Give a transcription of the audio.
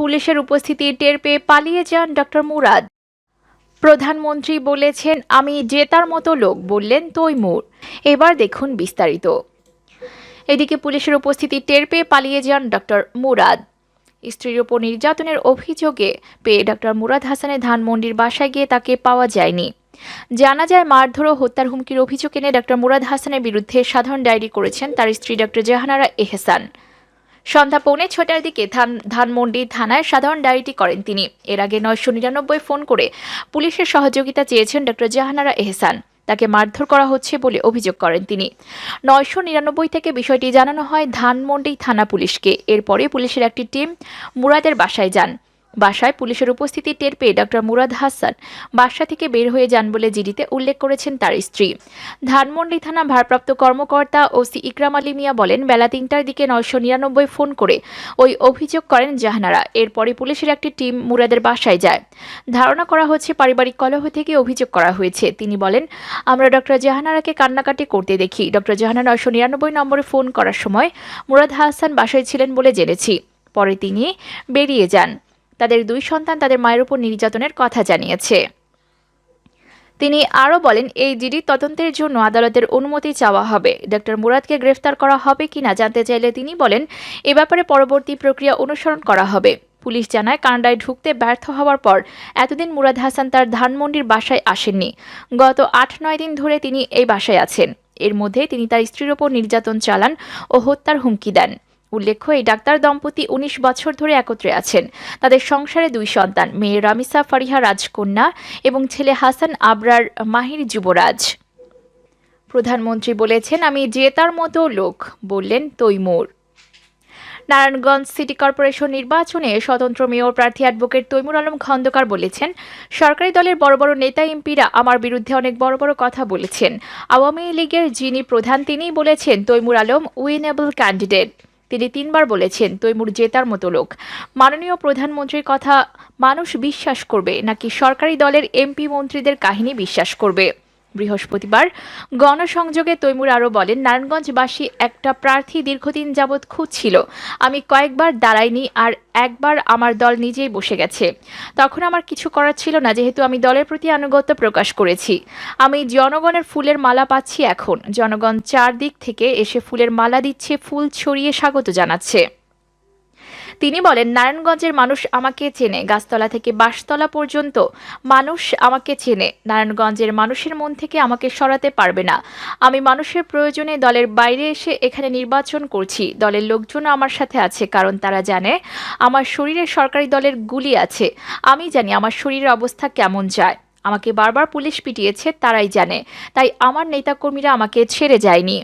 পুলিশের উপস্থিতি টের পেয়ে পালিয়ে যান ডক্টর মুরাদ। প্রধানমন্ত্রী বলেছেন, আমি জেতার মতো লোক, বললেন তৈমুর। এবার দেখুন বিস্তারিত। এদিকে পুলিশের উপস্থিতি টের পেয়ে পালিয়ে যান ডক্টর মুরাদ। স্ত্রীর ওপর নির্যাতনের অভিযোগে পেয়ে ডক্টর মুরাদ হাসানের ধানমন্ডির বাসায় গিয়ে তাকে পাওয়া যায়নি। জানা যায়, মারধর ও হত্যার হুমকির অভিযোগ এনে ডক্টর মুরাদ হাসানের বিরুদ্ধে সাধারণ ডায়েরি করেছেন তার স্ত্রী ডক্টর জাহানারা এহসান। সন্ধ্যা পৌনে ছটার দিকে ধান ধানমন্ডি থানায় সাধারণ ডায়েরিটি করেন তিনি। এর আগে নয়শো নিরানব্বই ফোন করে পুলিশের সহযোগিতা চেয়েছেন ডক্টর জাহানারা এহসান। তাকে মারধর করা হচ্ছে বলে অভিযোগ করেন তিনি। নয়শো নিরানব্বই থেকে বিষয়টি জানানো হয় ধানমন্ডি থানা পুলিশকে। এরপরে পুলিশের একটি টিম মুরাদের বাসায় যান। বাসায় পুলিশের উপস্থিতি টের পেয়ে ডক্টর মুরাদ হাসান বাসা থেকে বের হয়ে যান বলে জিডিতে উল্লেখ করেছেন তার স্ত্রী। ধানমন্ডি থানা ভারপ্রাপ্ত কর্মকর্তা ওসি ইকরাম আলী মিয়া বলেন, বেলা তিনটার দিকে নয়শো নিরানব্বই ফোন করে ওই অভিযোগ করেন জাহানারা। এরপরে পুলিশের একটি টিম মুরাদের বাসায় যায়। ধারণা করা হচ্ছে পারিবারিক কলহ থেকে অভিযোগ করা হয়েছে। তিনি বলেন, আমরা ডক্টর জাহানারাকে কান্নাকাটি করতে দেখি। ডক্টর জাহানারা নয়শো নিরানব্বই নম্বরে ফোন করার সময় মুরাদ হাসান বাসায় ছিলেন বলে জেনেছি। পরে তিনি বেরিয়ে যান। তাদের দুই সন্তান তাদের মায়ের উপর নির্যাতনের কথা জানিয়েছে। তিনি আরও বলেন, এই জিডি তদন্তের জন্য আদালতের অনুমতি চাওয়া হবে। ডক্টর মুরাদকে গ্রেফতার করা হবে কিনা জানতে চাইলে তিনি বলেন, এ ব্যাপারে পরবর্তী প্রক্রিয়া অনুসরণ করা হবে। পুলিশ জানায়, কানাডায় ঢুকতে ব্যর্থ হওয়ার পর এতদিন মুরাদ হাসান তার ধানমন্ডির বাসায় আসেননি। গত আট নয় দিন ধরে তিনি এই বাসায় আছেন। এর মধ্যে তিনি তার স্ত্রীর ওপর নির্যাতন চালান ও হত্যার হুমকি দেন। উল্লেখ্য, এই ডাক্তার দম্পতি উনিশ বছর ধরে একত্রে আছেন। তাদের সংসারে দুই সন্তান, মেয়ে রামিসা ফারিহা রাজকন্যা এবং ছেলে হাসান আবরার মাহির যুবরাজ। প্রধানমন্ত্রী বলেছেন, আমি জেতার মতো লোক বললেন তৈমুর। নারায়ণগঞ্জ সিটি কর্পোরেশন নির্বাচনে স্বতন্ত্র মেয়র প্রার্থী অ্যাডভোকেট তৈমুর আলম খন্দকার বলেছেন, সরকারি দলের বড় বড় নেতা এমপিরা আমার বিরুদ্ধে অনেক বড় বড় কথা বলেছেন। আওয়ামী লীগের যিনি প্রধান, তিনিই বলেছেন তৈমুর আলম উইনেবল ক্যান্ডিডেট। তিনি তিনবার বলেছেন তৈমুর জেতার মতো লোক। মাননীয় প্রধানমন্ত্রীর কথা মানুষ বিশ্বাস করবে, নাকি সরকারি দলের এমপি মন্ত্রীদের কাহিনী বিশ্বাস করবে? বৃহস্পতিবার। গণসংযোগে তৈমুর আরও বলেন, নারায়ণগঞ্জবাসী একটা প্রার্থী দীর্ঘদিন যাবৎ খুঁজছিল। আমি কয়েকবার দাঁড়াইনি আর একবার আমার দল নিজেই বসে গেছে। তখন আমার কিছু করার ছিল না, যেহেতু আমি দলের প্রতি আনুগত্য প্রকাশ করেছি। আমি জনগণের ফুলের মালা পাচ্ছি এখন। জনগণ চারদিক থেকে এসে ফুলের মালা দিচ্ছে, ফুল ছড়িয়ে স্বাগত জানাচ্ছে। তিনি বলেন, নারায়ণগঞ্জের মানুষ আমাকে চেনে, গাছতলা থেকে বাঁশতলা পর্যন্ত মানুষ আমাকে চেনে। নারায়ণগঞ্জের মানুষের মন থেকে আমাকে সরাতে পারবে না। আমি মানুষের প্রয়োজনে দলের বাইরে এসে এখানে নির্বাচন করছি। দলের লোকজন আমার সাথে আছে, কারণ তারা জানে আমার শরীরে সরকারি দলের গুলি আছে। আমি জানি আমার শরীরের অবস্থা কেমন যায়। আমাকে বারবার পুলিশ পিটিয়েছে, তারাই জানে। তাই আমার নেতাকর্মীরা আমাকে ছেড়ে যায়নি।